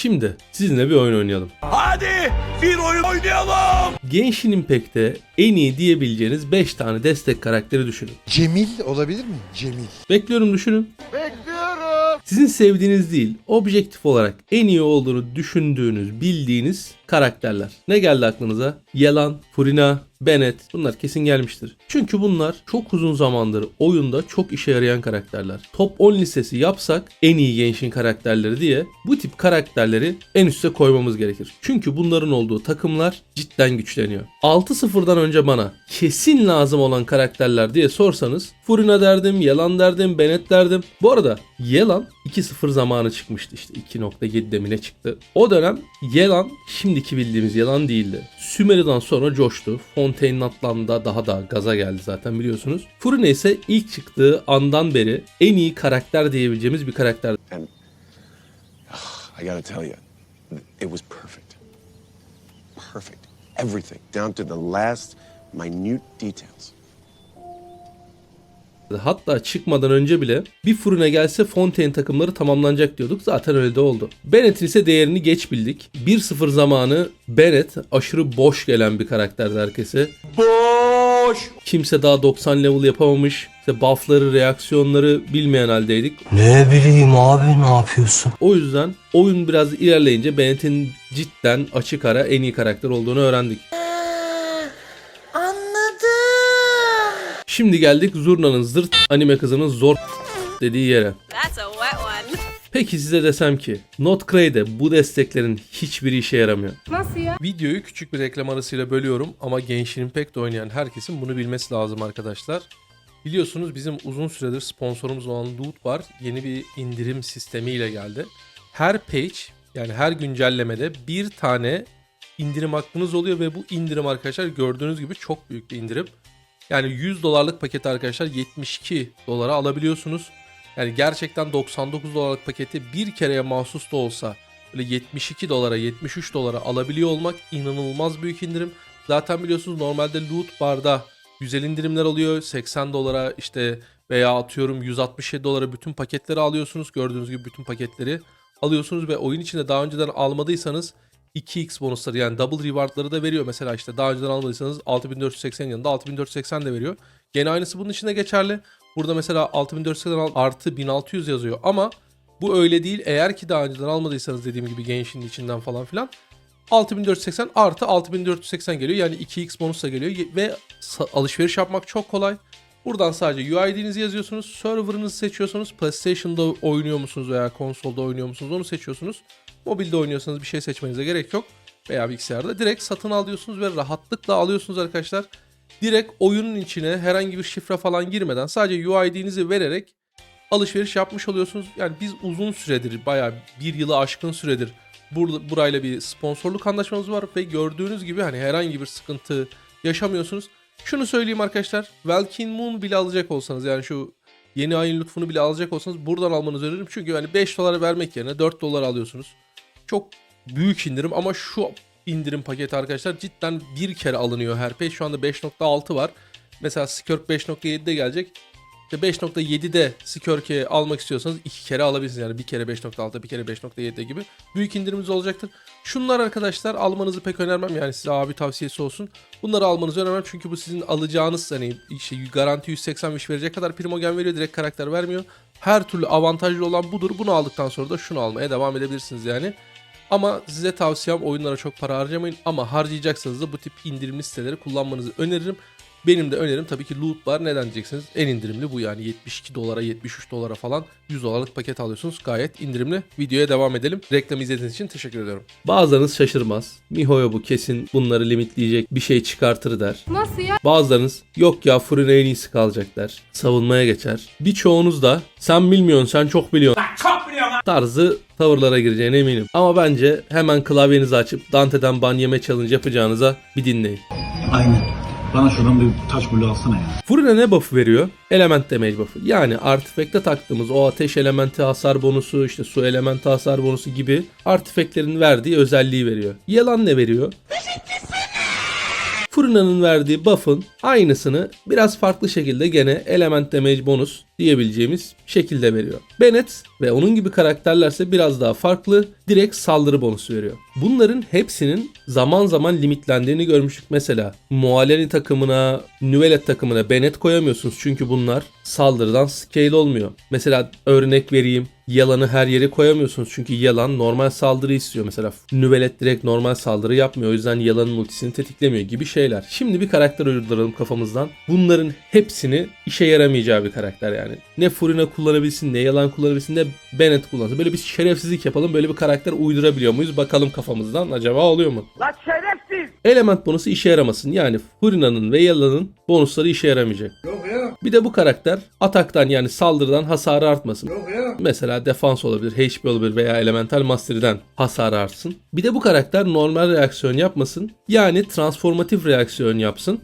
Şimdi sizinle bir oyun oynayalım. Hadi bir oyun oynayalım. Genshin Impact'te en iyi diyebileceğiniz 5 tane destek karakteri düşünün. Cemil olabilir mi? Cemil. Bekliyorum düşünün. Bekliyorum. Sizin sevdiğiniz değil, objektif olarak en iyi olduğunu düşündüğünüz, bildiğiniz karakterler. Ne geldi aklınıza? Yelan, Furina, Bennett bunlar kesin gelmiştir. Çünkü bunlar çok uzun zamandır oyunda çok işe yarayan karakterler. Top 10 listesi yapsak en iyi Genshin karakterleri diye bu tip karakterleri en üste koymamız gerekir. Çünkü bunların olduğu takımlar cidden güçleniyor. 6-0'dan önce bana kesin lazım olan karakterler diye sorsanız Furina derdim, Yelan derdim, Bennett derdim. Bu arada Yelan 2-0 zamanı çıkmıştı işte 2.7'de mi ne çıktı. O dönem Yelan şimdiki bildiğimiz Yelan değildi. Sümeri'den sonra coştu. Fontaine'in atlanında daha da gaza geldi zaten biliyorsunuz. Furina ise ilk çıktığı andan beri en iyi karakter diyebileceğimiz bir karakter. And I gotta tell you, it was perfect. Perfect. Everything, down to the last minute details. Hatta çıkmadan önce bile bir Furina gelse Fontaine takımları tamamlanacak diyorduk. Zaten öyle de oldu. Bennett'in ise değerini geç bildik. 1-0 zamanı Bennett aşırı boş gelen bir karakterdi herkese. Boş. Kimse daha 90 level yapamamış. İşte buffları, reaksiyonları bilmeyen haldeydik. Ne bileyim abi ne yapıyorsun? O yüzden oyun biraz ilerleyince Bennett'in cidden açık ara en iyi karakter olduğunu öğrendik. Şimdi geldik Zurna'nın zırt anime kızının zor dediği yere. That's a wet one. Peki size desem ki Notcrade'de bu desteklerin hiçbiri işe yaramıyor. Nasıl ya? Videoyu küçük bir reklam arasıyla bölüyorum ama Genshin Impact oynayan herkesin bunu bilmesi lazım arkadaşlar. Biliyorsunuz bizim uzun süredir sponsorumuz olan Loot Bar yeni bir indirim sistemiyle geldi. Her page yani her güncellemede bir tane indirim hakkınız oluyor ve bu indirim arkadaşlar gördüğünüz gibi çok büyük bir indirim. Yani 100 dolarlık paketi arkadaşlar 72 dolara alabiliyorsunuz. Yani gerçekten 99 dolarlık paketi bir kereye mahsus da olsa böyle 72 dolara 73 dolara alabiliyor olmak inanılmaz büyük indirim. Zaten biliyorsunuz normalde loot barda güzel indirimler oluyor. 80 dolara işte veya atıyorum 167 dolara bütün paketleri alıyorsunuz. Gördüğünüz gibi bütün paketleri alıyorsunuz ve oyun içinde daha önceden almadıysanız 2x bonusları yani double rewardları da veriyor. Mesela işte daha önceden almadıysanız 6480 yanında 6480 de veriyor. Gene aynısı bunun içinde geçerli. Burada mesela 6480 al- artı 1600 yazıyor ama bu öyle değil. Eğer ki daha önceden almadıysanız dediğim gibi Genshin'in içinden falan filan 6480 artı 6480 geliyor. Yani 2x bonus da geliyor ve alışveriş yapmak çok kolay. Buradan sadece UID'nizi yazıyorsunuz. Server'ınızı seçiyorsunuz. PlayStation'da oynuyor musunuz veya konsolda oynuyor musunuz onu seçiyorsunuz. Mobilde oynuyorsanız bir şey seçmenize gerek yok. Veya bilgisayarda direkt satın alıyorsunuz ve rahatlıkla alıyorsunuz arkadaşlar. Direkt oyunun içine herhangi bir şifre falan girmeden sadece UID'nizi vererek alışveriş yapmış oluyorsunuz. Yani biz uzun süredir bayağı bir yılı aşkın süredir bur- burayla bir sponsorluk anlaşmamız var ve gördüğünüz gibi hani herhangi bir sıkıntı yaşamıyorsunuz. Şunu söyleyeyim arkadaşlar. Welkin Moon bile alacak olsanız yani şu yeni ayın lütfunu bile alacak olsanız buradan almanızı öneririm. Çünkü hani 5 dolara vermek yerine 4 dolara alıyorsunuz. Çok büyük indirim ama şu indirim paketi arkadaşlar cidden bir kere alınıyor her page. Şu anda 5.6 var. Mesela Skirk 5.7'de gelecek. İşte 5.7'de Skirk'i almak istiyorsanız iki kere alabilirsiniz. Yani bir kere 5.6 bir kere 5.7 gibi. Büyük indirimimiz olacaktır. Şunlar arkadaşlar almanızı pek önermem. Yani size abi tavsiyesi olsun. Bunları almanızı önermem. Çünkü bu sizin alacağınız hani işte garanti 180 wish verecek kadar primogen veriyor. Direkt karakter vermiyor. Her türlü avantajlı olan budur. Bunu aldıktan sonra da şunu almaya devam edebilirsiniz yani. Ama size tavsiyem oyunlara çok para harcamayın ama harcayacaksanız da bu tip indirimli siteleri kullanmanızı öneririm. Benim de önerim tabii ki Loot Bar neden diyeceksiniz? En indirimli bu yani 72 dolara 73 dolara falan 100 dolarlık paket alıyorsunuz. Gayet indirimli. Videoya devam edelim. Reklam izlediğiniz için teşekkür ediyorum. Bazılarınız şaşırmaz. Mihoyo bu kesin bunları limitleyecek bir şey çıkartır der. Nasıl ya? Bazılarınız yok ya Furina en iyisi kalacak der. Savunmaya geçer. Birçoğunuz da sen bilmiyorsun sen çok biliyorsun. Tarzı tavırlara gireceğine eminim. Ama bence hemen klavyenizi açıp Dante'den ban yeme challenge yapacağınıza bir dinleyin. Aynen. Bana şuradan bir taş bulu alsana ya. Furina ne buff'ı veriyor? Element damage buff'ı. Yani artifact'te taktığımız o ateş elementi hasar bonusu, işte su elementi hasar bonusu gibi artifact'lerin verdiği özelliği veriyor. Yalan ne veriyor? Furina'nın verdiği buff'ın aynısını biraz farklı şekilde gene element damage bonus diyebileceğimiz şekilde veriyor. Bennett ve onun gibi karakterlerse biraz daha farklı direkt saldırı bonusu veriyor. Bunların hepsinin zaman zaman limitlendiğini görmüştük. Mesela Mualeni takımına, Nüvelet takımına Bennett koyamıyorsunuz çünkü bunlar saldırıdan scale olmuyor. Mesela örnek vereyim. Yalan'ı her yere koyamıyorsunuz çünkü Yalan normal saldırı istiyor. Mesela Nüvelet direkt normal saldırı yapmıyor. O yüzden Yalan'ın ultisini tetiklemiyor gibi şeyler. Şimdi bir karakter uyduralım kafamızdan. Bunların hepsini işe yaramayacağı bir karakter yani. Ne Furina kullanabilsin, ne Yalan kullanabilsin, ne Bennett kullansın. Böyle bir şerefsizlik yapalım. Böyle bir karakter uydurabiliyor muyuz? Bakalım kafamızdan acaba oluyor mu? Lan şerefsiz. Element bonusu işe yaramasın. Yani Furina'nın ve Yalan'ın bonusları işe yaramayacak. Bir de bu karakter ataktan yani saldırıdan hasarı artmasın. Mesela defans olabilir, HP olabilir veya elemental mastery'den hasarı artsın. Bir de bu karakter normal reaksiyon yapmasın. Yani transformatif reaksiyon yapsın.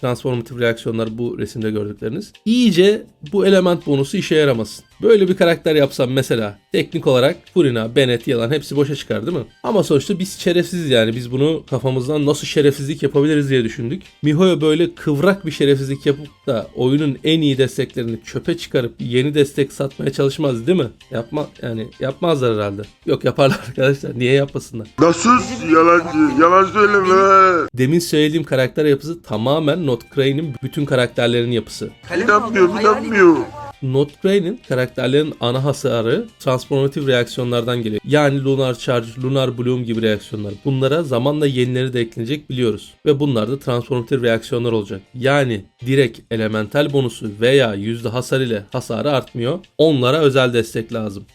Transformatif reaksiyonlar bu resimde gördükleriniz. İyice bu element bonusu işe yaramasın. Böyle bir karakter yapsam mesela teknik olarak Furina, Bennett, Yalan hepsi boşa çıkar değil mi? Ama sonuçta biz şerefsiziz yani biz bunu kafamızdan nasıl şerefsizlik yapabiliriz diye düşündük. Mihoyo böyle kıvrak bir şerefsizlik yapıp da oyunun en iyi desteklerini çöpe çıkarıp yeni destek satmaya çalışmaz değil mi? Yapma yani yapmazlar herhalde. Yok yaparlar arkadaşlar niye yapmasınlar? Nasıl yalancı? Yalan söyleme. Demin söylediğim karakter yapısı tamamen Not Crane'in bütün karakterlerin yapısı. İnanmıyor, inanmıyor. Not Crane'in karakterlerin ana hasarı transformatif reaksiyonlardan geliyor. Yani Lunar Charge, Lunar Bloom gibi reaksiyonlar. Bunlara zamanla yenileri de eklenecek biliyoruz. Ve bunlar da transformatif reaksiyonlar olacak. Yani direkt elemental bonusu veya yüzde hasar ile hasarı artmıyor. Onlara özel destek lazım.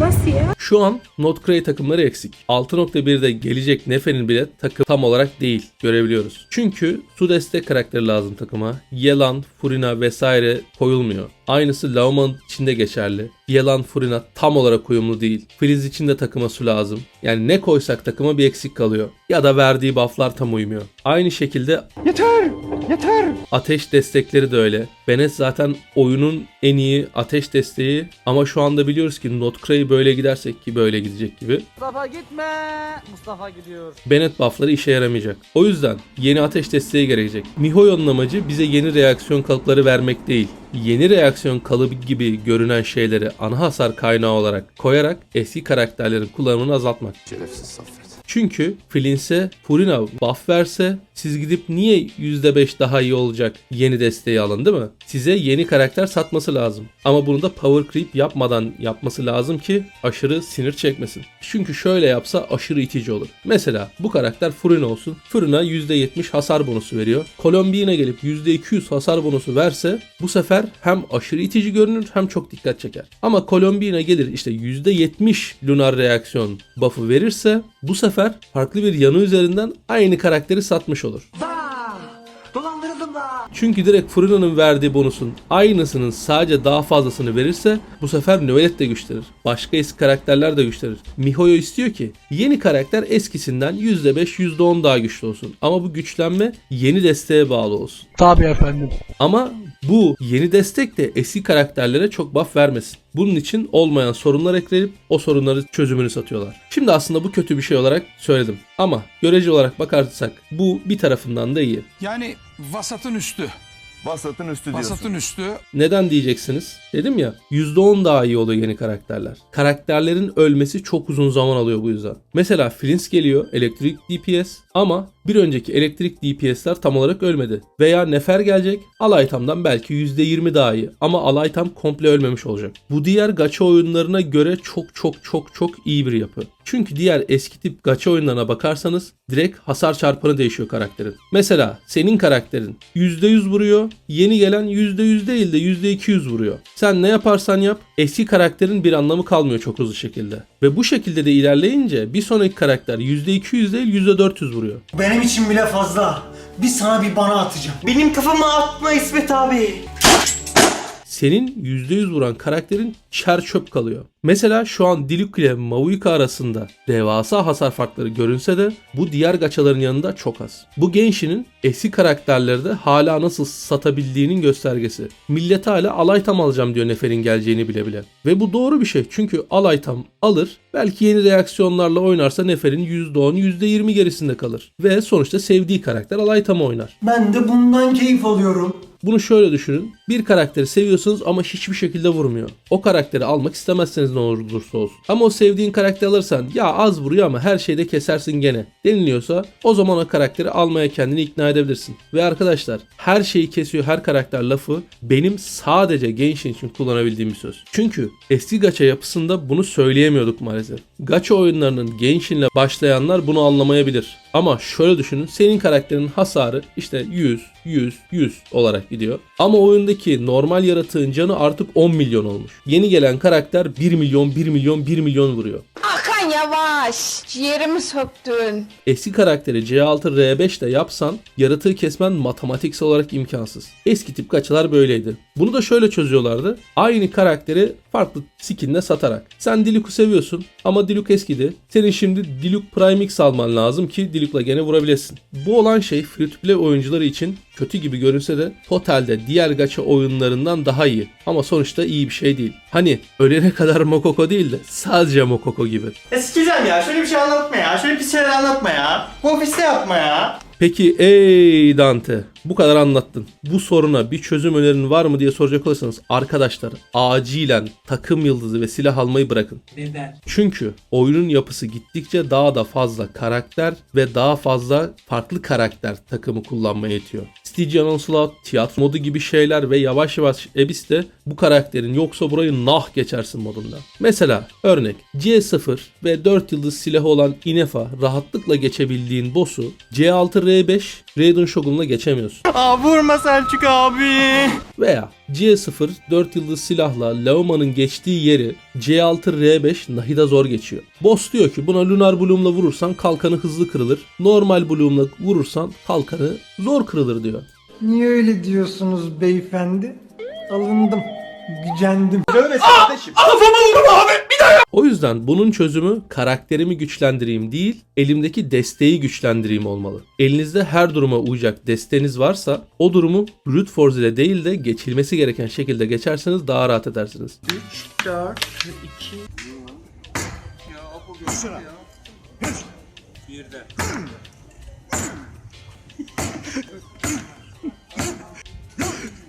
Nasıl ya? Şu an Not Cray takımları eksik. 6.1'de gelecek Nefe'nin bile takım tam olarak değil görebiliyoruz. Çünkü su destek karakteri lazım takıma. Yelan, Furina vesaire koyulmuyor. Aynısı Lauman için de geçerli. Yelan, Furina tam olarak uyumlu değil. Frizz için de takıma su lazım. Yani ne koysak takıma bir eksik kalıyor. Ya da verdiği bufflar tam uymuyor. Aynı şekilde Yeter! Yeter! Ateş destekleri de öyle. Bennett zaten oyunun en iyi ateş desteği ama şu anda biliyoruz ki Notcray böyle gidersek ki böyle gidecek gibi. Mustafa gitme. Mustafa gidiyor. Bennett buffları işe yaramayacak. O yüzden yeni ateş desteği gerekecek. Mihoyo'nun amacı bize yeni reaksiyon kalıpları vermek değil. Yeni reaksiyon kalıbı gibi görünen şeyleri ana hasar kaynağı olarak koyarak eski karakterlerin kullanımını azaltmak. Şerefsiz Saffet. Çünkü Flints'e Furina buff verse siz gidip niye %5 daha iyi olacak yeni desteği alın değil mi? Size yeni karakter satması lazım. Ama bunu da power creep yapmadan yapması lazım ki aşırı sinir çekmesin. Çünkü şöyle yapsa aşırı itici olur. Mesela bu karakter Furina olsun. Furina %70 hasar bonusu veriyor. Colombiana gelip %200 hasar bonusu verse bu sefer hem aşırı itici görünür hem çok dikkat çeker. Ama Colombiana gelir işte %70 lunar reaksiyon buff'ı verirse bu sefer farklı bir yanı üzerinden aynı karakteri satmış olur. Çünkü direkt Furina'nın verdiği bonusun aynısının sadece daha fazlasını verirse bu sefer Növelet de güçlenir. Başka eski karakterler de güçlenir. Mihoyo istiyor ki yeni karakter eskisinden %5 %10 daha güçlü olsun. Ama bu güçlenme yeni desteğe bağlı olsun. Tabii efendim. Ama bu yeni destek de eski karakterlere çok buff vermesin. Bunun için olmayan sorunlar ekleyip o sorunları çözümünü satıyorlar. Şimdi aslında bu kötü bir şey olarak söyledim. Ama görece olarak bakarsak bu bir tarafından da iyi. Yani vasatın üstü. Vasatın üstü diyorsun. Vasatın üstü. Neden diyeceksiniz? Dedim ya %10 daha iyi oluyor yeni karakterler. Karakterlerin ölmesi çok uzun zaman alıyor bu yüzden. Mesela Flins geliyor elektrik DPS ama bir önceki elektrik DPS'ler tam olarak ölmedi. Veya Nefer gelecek Alaytam'dan belki %20 daha iyi ama Alaytam komple ölmemiş olacak. Bu diğer gacha oyunlarına göre çok çok çok çok iyi bir yapı. Çünkü diğer eski tip gacha oyunlarına bakarsanız direkt hasar çarpanı değişiyor karakterin. Mesela senin karakterin %100 vuruyor, yeni gelen %100 değil de %200 vuruyor. Sen ne yaparsan yap eski karakterin bir anlamı kalmıyor çok hızlı şekilde. Ve bu şekilde de ilerleyince bir sonraki karakter %200 değil %400 vuruyor. Benim için bile fazla. Bir sana bir bana atacağım. Benim kafama atma İsmet abi. Senin %100 vuran karakterin çer çöp kalıyor. Mesela şu an Diluc ile Mavuika arasında devasa hasar farkları görünse de bu diğer gaçaların yanında çok az. Bu Genshin'in eski karakterleri de hala nasıl satabildiğinin göstergesi. Millet hala alay tam alacağım diyor Nefer'in geleceğini bile bile. Ve bu doğru bir şey çünkü alay tam alır belki yeni reaksiyonlarla oynarsa Nefer'in %10 %20 gerisinde kalır. Ve sonuçta sevdiği karakter alay tam oynar. Ben de bundan keyif alıyorum. Bunu şöyle düşünün. Bir karakteri seviyorsunuz ama hiçbir şekilde vurmuyor. O karakteri almak istemezseniz ne olursa olsun. Ama o sevdiğin karakteri alırsan ya az vuruyor ama her şeyde kesersin gene deniliyorsa o zaman o karakteri almaya kendini ikna edebilirsin. Ve arkadaşlar her şeyi kesiyor her karakter lafı benim sadece Genshin için kullanabildiğim bir söz. Çünkü eski gacha yapısında bunu söyleyemiyorduk maalesef. Gacha oyunlarının Genshin'le başlayanlar bunu anlamayabilir. Ama şöyle düşünün senin karakterin hasarı işte 100, 100, 100 olarak gidiyor. Ama oyundaki normal yaratığın canı artık 10 milyon olmuş. Yeni gelen karakter 1 milyon, 1 milyon, 1 milyon vuruyor. Hakan yavaş. Ciğerimi söktün. Eski karakteri C6R5 de yapsan yaratığı kesmen matematiksel olarak imkansız. Eski tip kaçalar böyleydi. Bunu da şöyle çözüyorlardı. Aynı karakteri farklı skinle satarak. Sen Diluc'u seviyorsun ama Diluc eskidi. Senin şimdi Diluc Prime X alman lazım ki Diluc'la gene vurabilesin. Bu olan şey free to play oyuncuları için kötü gibi görünse de totalde diğer gacha oyunlarından daha iyi. Ama sonuçta iyi bir şey değil. Hani ölene kadar Mokoko değil de sadece Mokoko gibi. Sikeceğim ya. Şöyle bir şey anlatma ya. Şöyle bir şeyler anlatma ya. Bu ofiste yapma ya. Peki ey Dante bu kadar anlattın. Bu soruna bir çözüm önerin var mı diye soracak olursanız arkadaşlar acilen takım yıldızı ve silah almayı bırakın. Neden? Çünkü oyunun yapısı gittikçe daha da fazla karakter ve daha fazla farklı karakter takımı kullanmaya yetiyor. Stygian Onslaught, tiyatro modu gibi şeyler ve yavaş yavaş Abyss de bu karakterin yoksa burayı nah geçersin modunda. Mesela örnek C0 ve 4 yıldız silahı olan Inefa rahatlıkla geçebildiğin boss'u C6R5 Raiden Shogun'la geçemiyorsun. Aa vurma Selçuk abi. Veya C0 4 yıldız silahla Laoma'nın geçtiği yeri C6R5 Nahida zor geçiyor. Boss diyor ki buna Lunar Bloom'la vurursan kalkanı hızlı kırılır. Normal Bloom'la vurursan kalkanı zor kırılır diyor. Niye öyle diyorsunuz beyefendi? Alındım. Gücendim. O yüzden bunun çözümü karakterimi güçlendireyim değil, elimdeki desteği güçlendireyim olmalı. Elinizde her duruma uyacak desteğiniz varsa o durumu brute force ile değil de geçilmesi gereken şekilde geçerseniz daha rahat edersiniz. 4, 2...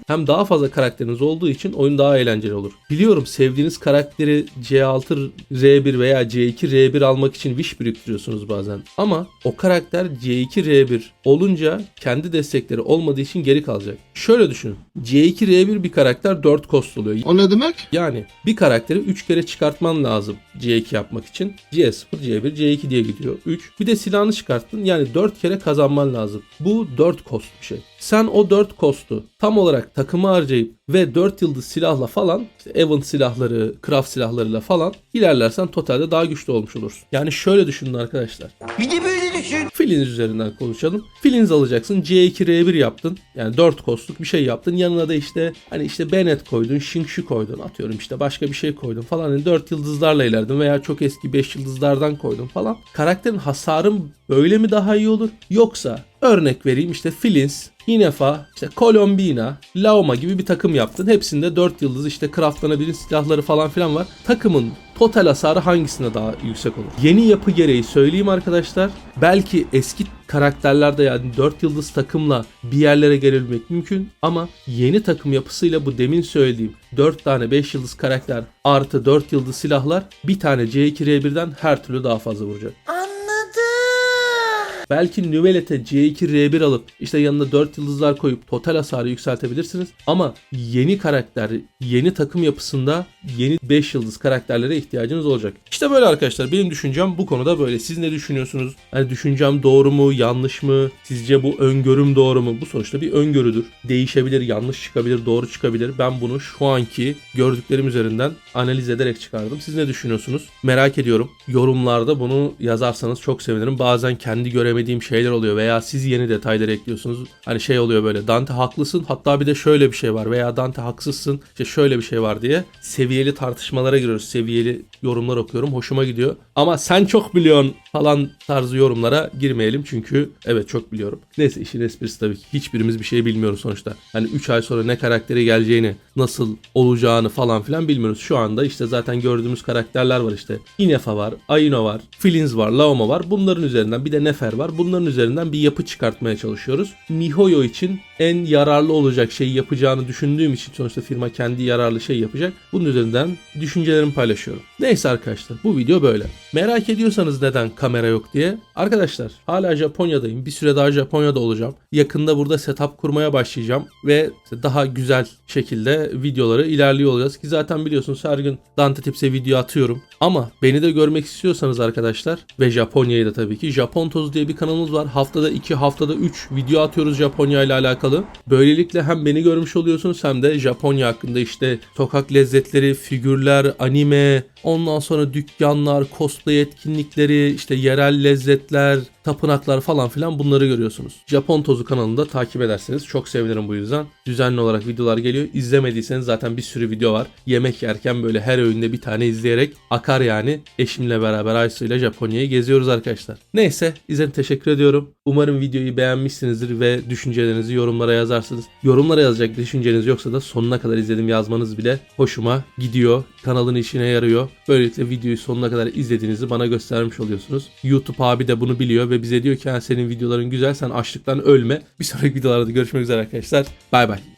Hem daha fazla karakteriniz olduğu için oyun daha eğlenceli olur. Biliyorum sevdiğiniz karakteri C6 R1 veya C2 R1 almak için wish biriktiriyorsunuz bazen. Ama o karakter C2 R1 olunca kendi destekleri olmadığı için geri kalacak. Şöyle düşünün. C2 R1 bir karakter 4 cost oluyor. O ne demek? Yani bir karakteri 3 kere çıkartman lazım C2 yapmak için. C0, C1, C2 diye gidiyor. 3. Bir de silahını çıkarttın. Yani 4 kere kazanman lazım. Bu 4 cost bir şey. Sen o 4 cost'u tam olarak takımı harcayıp ve 4 yıldız silahla falan işte event silahları, craft silahlarıyla falan ilerlersen totalde daha güçlü olmuş olursun. Yani şöyle düşünün arkadaşlar. Bir de böyle düşün. Filiniz üzerinden konuşalım. Filiniz alacaksın. C2R1 yaptın. Yani 4 kostluk bir şey yaptın. Yanına da işte hani işte Bennett koydun, Shingshu koydun. Atıyorum işte başka bir şey koydun falan. Yani 4 yıldızlarla ilerledin veya çok eski 5 yıldızlardan koydun falan. Karakterin hasarın böyle mi daha iyi olur? Yoksa örnek vereyim işte Filins, Inefa, işte Colombina, Laoma gibi bir takım yaptın. Hepsinde 4 yıldız işte craftlanabilir silahları falan filan var. Takımın total hasarı hangisine daha yüksek olur? Yeni yapı gereği söyleyeyim arkadaşlar. Belki eski karakterlerde yani 4 yıldız takımla bir yerlere gelebilmek mümkün ama yeni takım yapısıyla bu demin söylediğim 4 tane 5 yıldız karakter artı 4 yıldız silahlar bir tane C2R1'den her türlü daha fazla vuracak. Belki Nüvelet'e C2R1 alıp işte yanına 4 yıldızlar koyup total hasarı yükseltebilirsiniz. Ama yeni karakter, yeni takım yapısında yeni 5 yıldız karakterlere ihtiyacınız olacak. İşte böyle arkadaşlar benim düşüncem bu konuda böyle. Siz ne düşünüyorsunuz? Hani düşüncem doğru mu, yanlış mı? Sizce bu öngörüm doğru mu? Bu sonuçta bir öngörüdür. Değişebilir, yanlış çıkabilir, doğru çıkabilir. Ben bunu şu anki gördüklerim üzerinden analiz ederek çıkardım. Siz ne düşünüyorsunuz? Merak ediyorum. Yorumlarda bunu yazarsanız çok sevinirim. Bazen kendi göremediğim göremediğim şeyler oluyor veya siz yeni detaylar ekliyorsunuz. Hani şey oluyor böyle Dante haklısın hatta bir de şöyle bir şey var veya Dante haksızsın işte şöyle bir şey var diye seviyeli tartışmalara giriyoruz. Seviyeli yorumlar okuyorum. Hoşuma gidiyor. Ama sen çok biliyorsun falan tarzı yorumlara girmeyelim çünkü evet çok biliyorum. Neyse işin esprisi tabii ki hiçbirimiz bir şey bilmiyoruz sonuçta. Hani 3 ay sonra ne karakteri geleceğini, nasıl olacağını falan filan bilmiyoruz. Şu anda işte zaten gördüğümüz karakterler var işte. Inefa var, Aino var, Filins var, Laoma var. Bunların üzerinden bir de Nefer var. Bunların üzerinden bir yapı çıkartmaya çalışıyoruz. Mihoyo için en yararlı olacak şeyi yapacağını düşündüğüm için sonuçta firma kendi yararlı şey yapacak. Bunun üzerinden düşüncelerimi paylaşıyorum. Neyse arkadaşlar bu video böyle. Merak ediyorsanız neden kamera yok diye. Arkadaşlar hala Japonya'dayım. Bir süre daha Japonya'da olacağım. Yakında burada setup kurmaya başlayacağım ve daha güzel şekilde videoları ilerliyor olacağız ki zaten biliyorsunuz her gün Dante Tips'e video atıyorum. Ama beni de görmek istiyorsanız arkadaşlar ve Japonya'yı da tabii ki Japon Tozu diye bir kanalımız var. Haftada 2 haftada 3 video atıyoruz Japonya ile alakalı. Böylelikle hem beni görmüş oluyorsunuz hem de Japonya hakkında işte sokak lezzetleri, figürler, anime, ondan sonra dükkanlar, cosplay etkinlikleri, işte yerel lezzetler, tapınaklar falan filan bunları görüyorsunuz. Japon Tozu kanalında takip ederseniz çok sevinirim bu yüzden. Düzenli olarak videolar geliyor. İzlemediyseniz zaten bir sürü video var. Yemek yerken böyle her öğünde bir tane izleyerek akar yani. Eşimle beraber Aysu ile Japonya'yı geziyoruz arkadaşlar. Neyse izlediğiniz teşekkür ediyorum. Umarım videoyu beğenmişsinizdir ve düşüncelerinizi yorumlara yazarsınız. Yorumlara yazacak düşünceniz yoksa da sonuna kadar izledim yazmanız bile hoşuma gidiyor. Kanalın işine yarıyor. Böylelikle videoyu sonuna kadar izlediğinizi bana göstermiş oluyorsunuz. YouTube abi de bunu biliyor ve bize diyor ki "Ha, senin videoların güzel sen açlıktan ölme. Bir sonraki videolarda görüşmek üzere arkadaşlar. Bay bay.